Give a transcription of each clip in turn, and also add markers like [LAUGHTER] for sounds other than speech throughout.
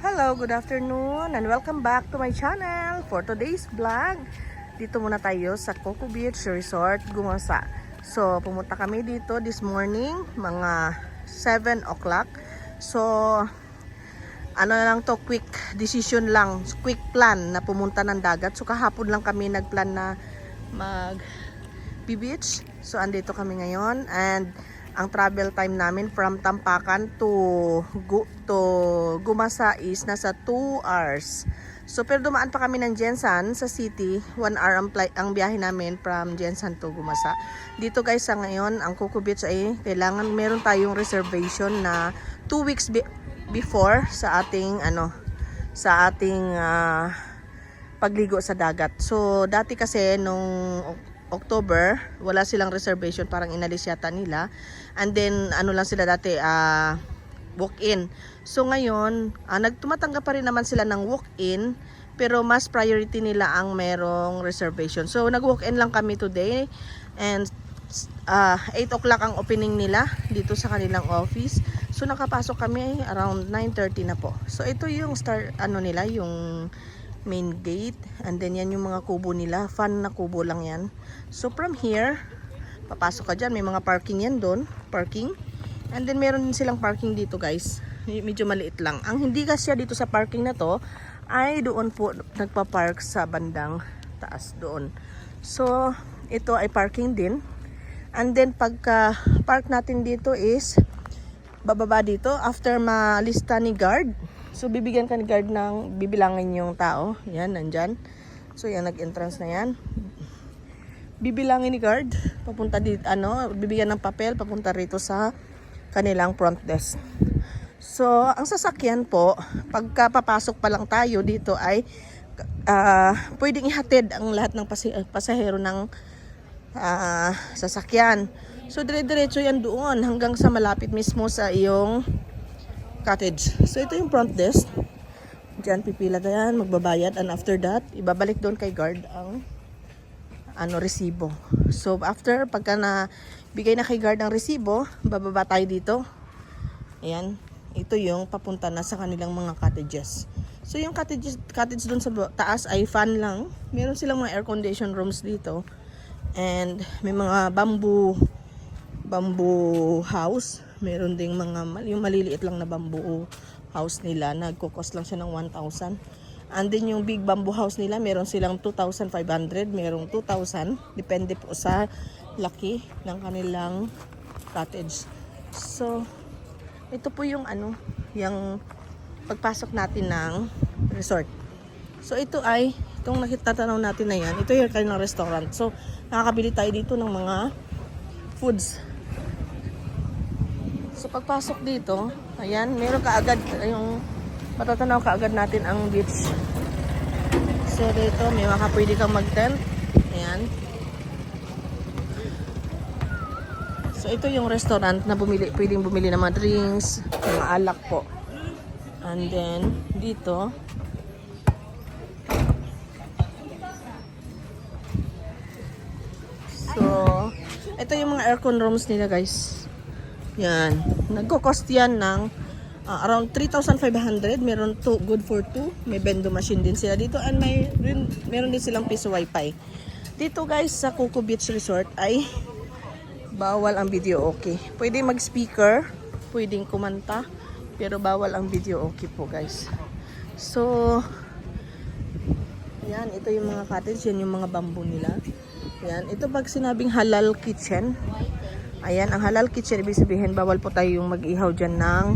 Hello, good afternoon and welcome back to my channel for today's vlog. Dito muna tayo sa Coco Beach Resort, Gumasa. So, pumunta kami dito this morning, mga 7 o'clock. So, ano lang to, quick decision lang, quick plan na pumunta ng dagat. So, kahapon lang kami nagplan na mag beach. So, andito kami ngayon and ang travel time namin from Tampakan to Gu to Gumasa is nasa 2 hours. So pero dumaan pa kami ng Jensan sa city, 1 hour ang, ang biyahe namin from Jensan to Gumasa. Dito guys sa ngayon, ang Coco Beach ay kailangan meron tayong reservation na 2 weeks be- before sa ating ano sa ating ah, pagligo sa dagat. So dati kasi nung October, wala silang reservation, parang inalis yata nila. And then, ano lang sila dati, ah, walk-in. So ngayon, ah, nagtumatanggap pa rin naman sila ng walk-in, pero mas priority nila ang merong reservation. So nag-walk-in lang kami today, and ah 8 o'clock ang opening nila dito sa kanilang office. So nakapasok kami around 9.30 na po. So ito yung start, ano nila, yung main gate. And then yan yung mga kubo nila. Fun na kubo lang yan. So from here, papasok ka dyan. May mga parking yan doon. Parking. And then meron din silang parking dito guys. Medyo maliit lang. Ang hindi kasi dito sa parking na to, ay doon po nagpa-park sa bandang taas doon. So, ito ay parking din. And then pagka park natin dito is bababa dito after malista ni guard. So bibigyan ka ni guard ng bibilangin yung tao. Yan, nandyan. So yan, nag-entrance na yan. Bibilangin ni guard. Papunta dito, ano, bibigyan ng papel, papunta rito sa kanilang front desk. So, ang sasakyan po, pagka papasok pa lang tayo dito ay ah, pwedeng ihatid ang lahat ng pasi- pasahero ng ah, sasakyan. So, dire-diretso yan doon hanggang sa malapit mismo sa iyong cottage. So, ito yung front desk. Diyan, pipila ka magbabayad. And after that, ibabalik doon kay guard ang ano, resibo. So, after, pagka na bigay na kay guard ang resibo, bababa tayo dito. Ayan. Ito yung papunta na sa kanilang mga cottages. So, yung cottages, cottage doon sa taas ay fan lang. Meron silang mga air condition rooms dito. And may mga bamboo bamboo house. Meron ding mga yung maliliit lang na bamboo house nila. Nagkukos lang siya ng 1,000. And then yung big bamboo house nila, meron silang 2,500, merong 2,000. Depende po sa laki ng kanilang cottage. So, ito po yung ano, yung pagpasok natin ng resort. So, ito ay, itong nakitatanaw natin na yan, ito yung kanilang restaurant. So, nakakabili tayo dito ng mga foods. So pagpasok dito, ayan, meron kaagad yung matatanaw kaagad natin ang beach. So dito, may mga pwede kang mag-tent. Ayan. So ito yung restaurant na bumili, pwedeng bumili ng mga drinks, mga alak po. And then, dito, So, ito yung mga aircon rooms nila guys. Yan. Nagko-cost yan ng ah, around 3,500. Meron to, good for two. May bendo machine din sila dito. And may, rin, meron din silang piso wifi. Dito guys sa Coco Beach Resort ay bawal ang video okay. Pwede mag-speaker, pwedeng kumanta, pero bawal ang video okay po guys. So, yan, ito yung mga cottage, yan yung mga bamboo nila. Yan, ito pag sinabing halal kitchen, ayan, ang halal kitchen, ibig sabihin, bawal po tayo yung mag-ihaw dyan ng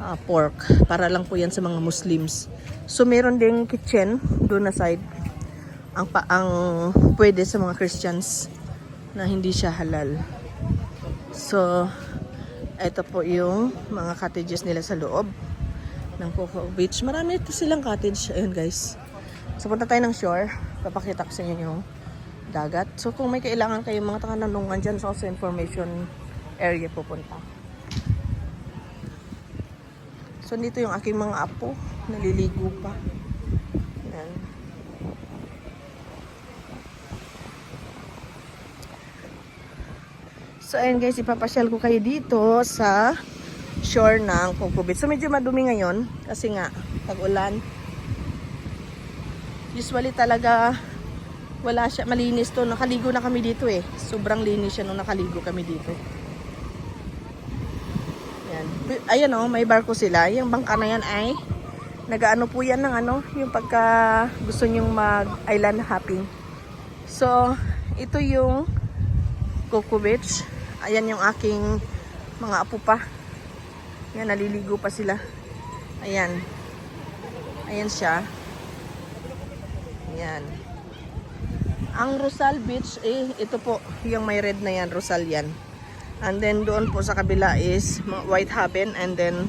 ah, pork. Para lang po yan sa mga Muslims. So, meron ding kitchen doon na side. Ang, pa, ang pwede sa mga Christians na hindi siya halal. So, ito po yung mga cottages nila sa loob ng Coco Beach. Marami ito silang cottage. Ayun guys. So, punta tayo ng shore. Papakita ko sa inyo yung dagat. So, kung may kailangan kayong mga takananungan dyan sa also information area pupunta. So, dito yung aking mga apo. Naliligo pa. Yan. So, ayun guys, ipapasyal ko kayo dito sa shore ng Beach. So medyo madumi ngayon kasi nga tag-ulan. Usually talaga wala siya malinis to. Nakaligo na kami dito eh. Sobrang linis siya nung nakaligo kami dito. Yan. Ayan oh, may barko sila. Yung bangka na yan ay nagaano po yan ng ano, yung pagka gusto nyong mag island hopping. So, ito yung Coco Beach. Ayan yung aking mga apo pa. Yan, naliligo pa sila. Ayan. Ayan siya. Ayan. Ang Rosal Beach, eh, ito po, yung may red na yan, Rosal yan. And then doon po sa kabila is mga White Haven and then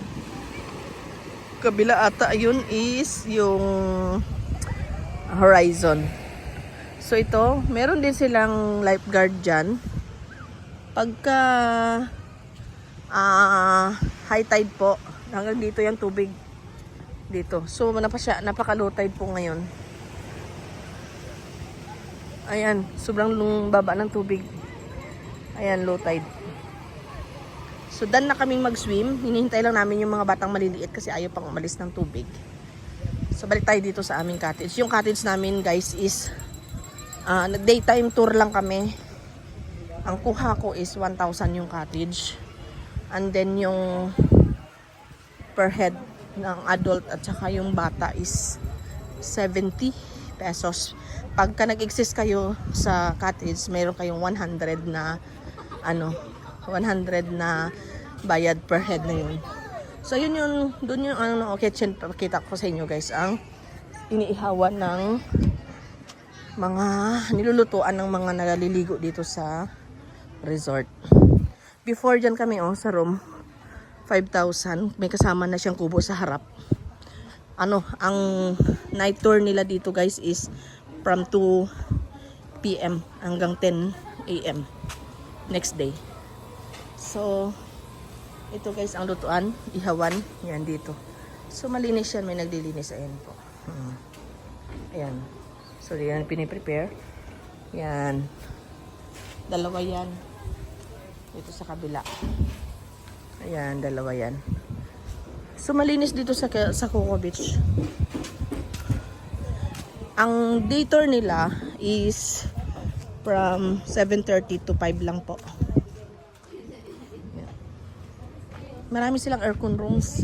kabila ata yun is yung Horizon. So ito, meron din silang lifeguard dyan. Pagka ah high tide po, hanggang dito yung tubig dito. So napaka siya, napaka low tide po ngayon. Ayan, sobrang lung ng tubig. Ayan, low tide. So, dan na kaming mag-swim. Hinihintay lang namin yung mga batang maliliit kasi ayaw pang umalis ng tubig. So, balik tayo dito sa aming cottage. Yung cottage namin, guys, is ah, daytime tour lang kami. Ang kuha ko is 1,000 yung cottage. And then, yung per head ng adult at saka yung bata is 70 pesos. Pagka nag-exist kayo sa cottage, mayroon kayong 100 na ano, 100 na bayad per head na yun. So yun yun, dun yung ano, kitchen, pakita ko sa inyo guys, ang iniihawan ng mga nilulutuan ng mga naliligo dito sa resort. Before dyan kami oh, sa room, 5,000. May kasama na siyang kubo sa harap. Ano, ang night tour nila dito guys is from 2 p.m. hanggang 10 a.m. next day. So, ito guys ang lutuan, ihawan, yan dito. So, malinis yan, may naglilinis, ayan po. Hmm. Ayan. So, yan, piniprepare. Yan. Dalawa yan. Dito sa kabila. Ayan, dalawa yan. So, malinis dito sa, sa Coco Beach. Ang day tour nila is from 7.30 to 5 lang po. Marami silang aircon rooms.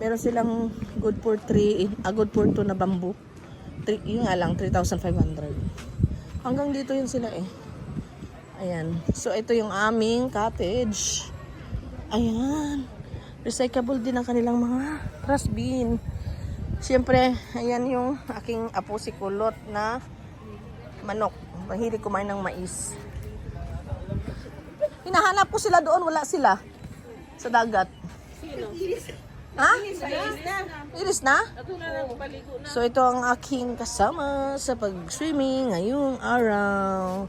Meron silang good for 3, ah, good for 2 na bamboo. 3, yun nga lang, 3,500. Hanggang dito yun sila eh. Ayan. So, ito yung aming cottage. Ayan. Recyclable din ang kanilang mga trash bin. Siyempre, ayan yung aking apo si Kulot na manok. Mahilig kumain ng mais. Hinahanap ko sila doon, wala sila. Sa dagat. Ha? Iris na? So ito ang aking kasama sa pag-swimming ngayong araw.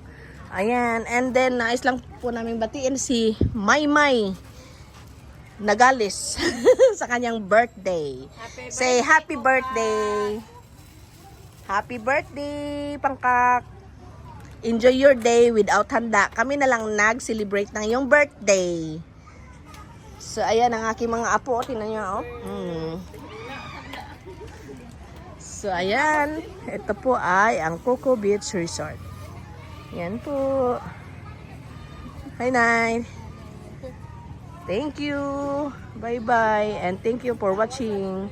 Ayan. And then, nais lang po namin batiin si Maymay Nagalis [LAUGHS] sa kanyang birthday. Say happy birthday. Happy birthday, Pangkak. Enjoy your day without handa. Kami na lang nag-celebrate ng iyong birthday. So, ayan ang aking mga apo. Tingnan nyo, oh. Mm. So, ayan. Ito po ay ang Coco Beach Resort. Yan po. Hi, Nay. Thank you. Bye-bye. And thank you for watching.